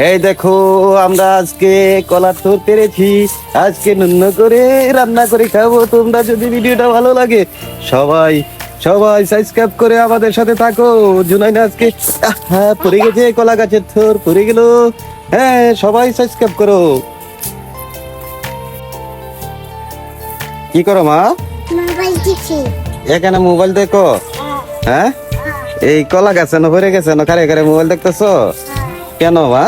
এই দেখো আমরা আজকে কলার থোর পেরেছি। আজকে নুন্ন করে রান্না করে খাব। তোমরা যদি ভিডিওটা ভালো লাগে সবাই সবাই সাবস্ক্রাইব করে আমাদের সাথে থাকো। জুনাইনা আজকে হ্যাঁ পড়ে গেছে কলা গাছের থোর পড়ে গেল। হ্যাঁ সবাই সাবস্ক্রাইব করো। কি করো মা? এখানে মোবাইল দেখো? হ্যাঁ। এই কলা গাছে না ভরে গেছে না কারে কারে মোবাইল দেখতেছো? কেন, মা?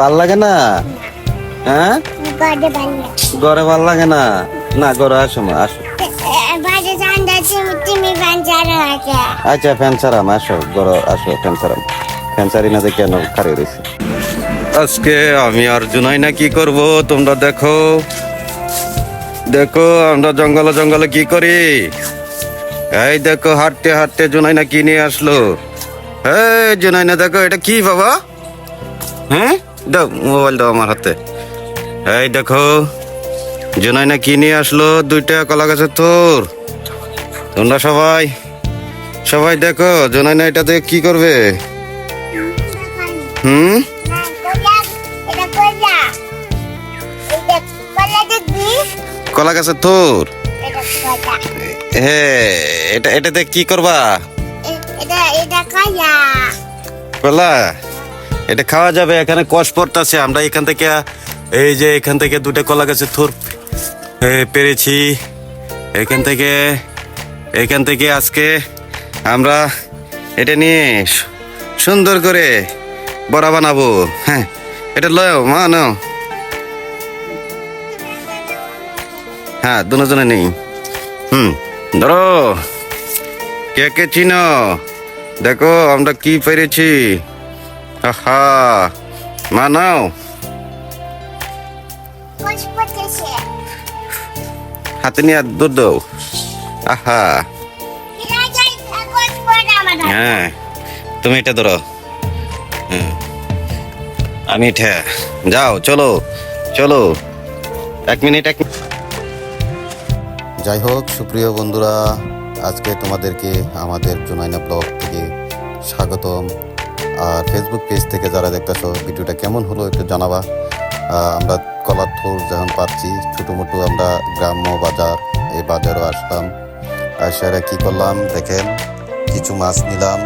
ভালো লাগে না? হ্যাঁ? ঘরে ভালো লাগে না? না, ঘরে আসো, মা, আসো। আচ্ছা ফ্যান সারাম আসো, ঘরে আসো, ফ্যান সারাম সারি না দেখে কেন খারে রয়েছে আজকে আমি আর জুনাই না কি করব, তোমরা দেখো। দেখো, আমরা জঙ্গলে জঙ্গলে কি করি? এই দেখো, হাঁটতে হাঁটতে জুনাই না কি নিয়ে আসলো? এই জুনাই দেখো এটা কি বাবা? হ্যাঁ? দাও মোবাইল দাও আমার হাতে। এই দেখো জুনাইনা কি নিয়ে আসলো? দুইটা কলা গাছের তোর। তোমরা সবাই সবাই দেখো জোনাই না এটাতে কি করবে? হুম? এটা কইলা এটা কইলা দেখবি কলা। গাছের তোর হ্যাঁ এটা এটাতে কি করবা? এটা এটা কইলা কলা এটা খাওয়া যাবে, এখানে কষ পড়তেছে। আমরা এখান থেকে, এই যে এখান থেকে দুটো কলা গাছের থোর পেরেছি। এখান থেকে এখান থেকে আজকে আমরা এটা নিয়ে সুন্দর করে বড়া বানাবো। হ্যাঁ এটা লয় মা, নাও। হ্যাঁ দুজনে নেই। হুম, ধরো। কে কে চিনো? দেখো, আমরা কি পেরেছি? আহা মা নাও হাতে নিয়ে দুধ দাও। আহা। হ্যাঁ তুমি এটা ধরো। আমি এটা, যাও, চলো চলো। এক মিনিট, এক যাই হোক, সুপ্রিয় বন্ধুরা আজকে তোমাদেরকে আমাদের জুনাইনা ব্লগ থেকে স্বাগতম। আর ফেসবুক পেজ থেকে যারা দেখতেছ, ভিডিওটা কেমন হলো একটু জানাবা। আমরা কলার থোর যখন পাচ্ছি ছোটো মোটো আমরা গ্রাম্য বাজার, এই বাজারও আসলাম। আর সেটা কী করলাম, দেখেন, কিছু মাছ নিলাম।